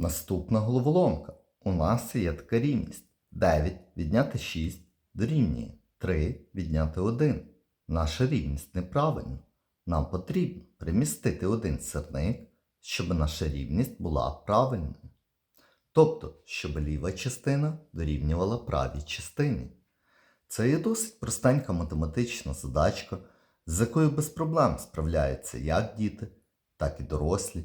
Наступна головоломка. У нас є така рівність. 9 відняти 6 дорівнює 3 відняти 1. Наша рівність неправильна. Нам потрібно примістити один сирник, щоб наша рівність була правильною. Тобто, щоб ліва частина дорівнювала правій частині. Це є досить простенька математична задачка, з якою без проблем справляються як діти, так і дорослі.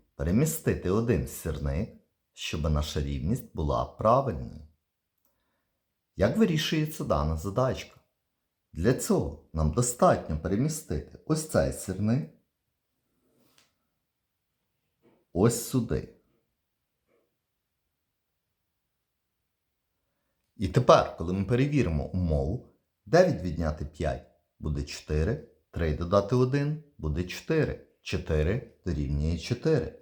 перемістити один сірник, щоб наша рівність була правильною. Як вирішується дана задачка? Для цього нам достатньо перемістити ось цей сірник ось сюди. І тепер, коли ми перевіримо умову, 9 відняти 5 буде 4, 3 додати 1 буде 4. 4 дорівнює 4.